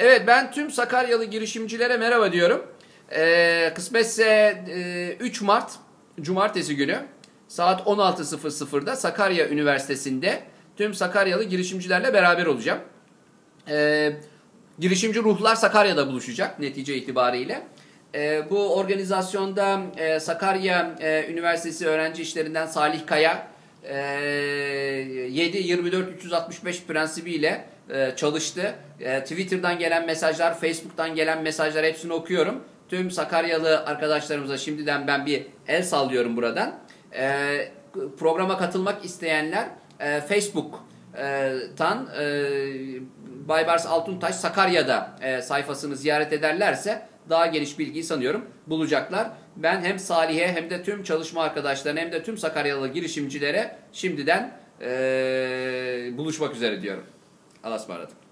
Evet ben tüm Sakaryalı girişimcilere merhaba diyorum. Ee, kısmetse e, 3 Mart Cumartesi günü saat 16.00'da Sakarya Üniversitesi'nde tüm Sakaryalı girişimcilerle beraber olacağım. Ee, girişimci ruhlar Sakarya'da buluşacak netice itibariyle. Ee, bu organizasyonda e, Sakarya e, Üniversitesi öğrenci işlerinden Salih Kaya e, 7-24-365 prensibiyle e, çalıştı. E, Twitter'dan gelen mesajlar, Facebook'tan gelen mesajlar hepsini okuyorum. Tüm Sakaryalı arkadaşlarımıza şimdiden ben bir el sallıyorum buradan. E, programa katılmak isteyenler Facebook'tan e, Baybars Altuntaş Sakarya'da e, sayfasını ziyaret ederlerse daha geniş bilgiyi sanıyorum bulacaklar. Ben hem Salih'e hem de tüm çalışma arkadaşlarına hem de tüm Sakaryalı girişimcilere şimdiden e, buluşmak üzere diyorum. Allah'a ısmarladık.